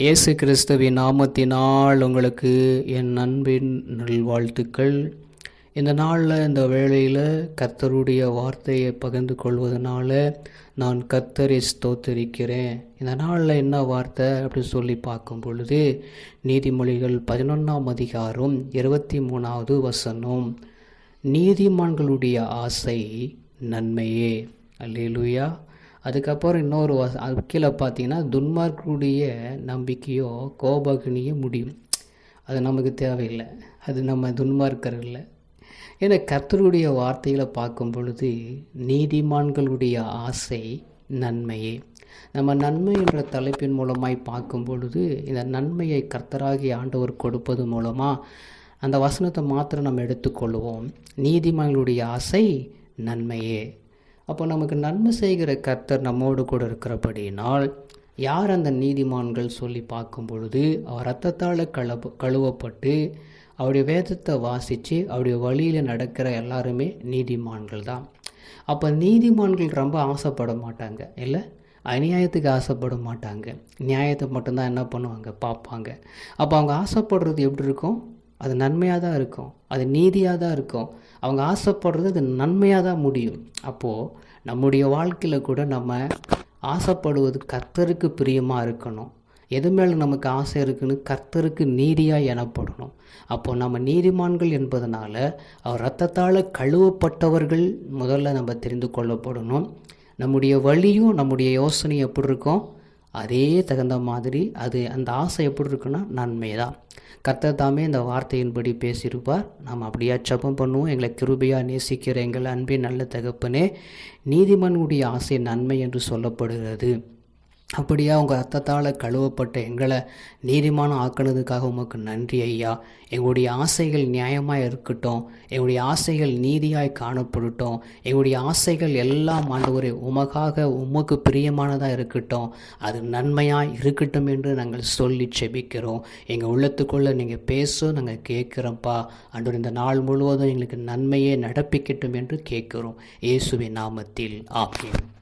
இயேசு கிறிஸ்துவின் நாமத்தினால் உங்களுக்கு என் அன்பின் நல்வாழ்த்துக்கள். இந்த நாளில் இந்த வேளையில் கர்த்தருடைய வார்த்தையை பகிர்ந்து கொள்வதனால நான் கர்த்தரை ஸ்தோத்தரிக்கிறேன். இந்த நாளில் என்ன வார்த்தை அப்படின்னு சொல்லி பார்க்கும் பொழுது நீதிமொழிகள் பதினொன்றாம் அதிகாரம் இருபத்தி மூணாவது வசனம். நீதிமான்களுடைய ஆசை நன்மையே. அல்லேலூயா. அதுக்கப்புறம் இன்னொரு வச அது கீழே பார்த்தீங்கன்னா துன்மார்க்குடைய நம்பிக்கையோ கோபகனியோ முடியும். அது நமக்கு தேவையில்லை. அது நம்ம துன்மார்க்கர்கள் இல்லை. ஏன்னா கர்த்தருடைய வார்த்தைகளை பார்க்கும் பொழுது நீதிமான்களுடைய ஆசை நன்மையே. நம்ம நன்மை என்ற தலைப்பின் மூலமாய் பார்க்கும் பொழுது இந்த நன்மையை கர்த்தராகி ஆண்டவர் கொடுப்பது மூலமாக அந்த வசனத்தை மாத்திரம் நம்ம எடுத்துக்கொள்வோம். நீதிமான்களுடைய ஆசை நன்மையே. அப்போ நமக்கு நன்மை செய்கிற கர்த்தர் நம்மோடு கூட இருக்கிறபடினால் யார் அந்த நீதிமான்கள் சொல்லி பார்க்கும் பொழுது அவர் ரத்தத்தால் கழுவ கழுவப்பட்டு அவருடைய வேதத்தை வாசித்து அவருடைய வழியில் நடக்கிற எல்லாருமே நீதிமான்கள் தான். அப்போ நீதிமான்கள் ரொம்ப ஆசைப்பட மாட்டாங்க இல்லை? அநியாயத்துக்கு ஆசைப்பட மாட்டாங்க. நியாயத்தை மட்டும்தான் என்ன பண்ணுவாங்க? பார்ப்பாங்க. அப்போ அவங்க ஆசைப்படுறது எப்படி இருக்கும்? அது நன்மையாக தான் இருக்கும். அது நீதியாக தான் இருக்கும். அவங்க ஆசைப்படுறது அது நன்மையாக தான் முடியும். அப்போது நம்முடைய வாழ்க்கையில் கூட நம்ம ஆசைப்படுவது கர்த்தருக்கு பிரியமாக இருக்கணும். எது மேலே நமக்கு ஆசை இருக்குன்னு கர்த்தருக்கு நீதியாக எனப்படணும். அப்போது நம்ம நீதிமான்கள் என்பதனால் அவர் ரத்தத்தால் கழுவப்பட்டவர்கள் முதல்ல நம்ம தெரிந்து கொள்ளப்படணும். நம்முடைய வழியும் நம்முடைய யோசனையும் எப்படி இருக்கும்? அதே தகுந்த மாதிரி அது அந்த ஆசை எப்படி இருக்குன்னா நன்மை தான் கர்த்தர் தாமே இந்த வார்த்தையின்படி பேசியிருப்பார். நாம் அப்படியா ஜபம் பண்ணுவோம். எங்களை கிருபையாக நேசிக்கிற எங்கள் அன்பின் நல்ல தகப்பனே நீதிமன்னுடைய ஆசை நன்மை என்று சொல்லப்படுகிறது. அப்படியா உங்கள் ரத்தத்தால் கழுவப்பட்ட எங்களை நீதிமானம் ஆக்கினதுக்காக உமக்கு நன்றி ஐயா. எங்களுடைய ஆசைகள் நியாயமாக இருக்கட்டும். எங்களுடைய ஆசைகள் நீதியாய் காணப்படட்டும். எங்களுடைய ஆசைகள் எல்லாம் ஆண்டவரே உமக்காக உமக்கு பிரியமானதாக இருக்கட்டும். அது நன்மையாக இருக்கட்டும் என்று நாங்கள் சொல்லி செபிக்கிறோம். எங்கள் உள்ளத்துக்குள்ளே நீங்கள் பேச நாங்கள் கேட்குறோம்ப்பா. அன்று இந்த நாள் முழுவதும் எங்களுக்கு நன்மையே நடப்பிக்கட்டும் என்று கேட்குறோம். இயேசுவின் நாமத்தில் ஆக்கேன்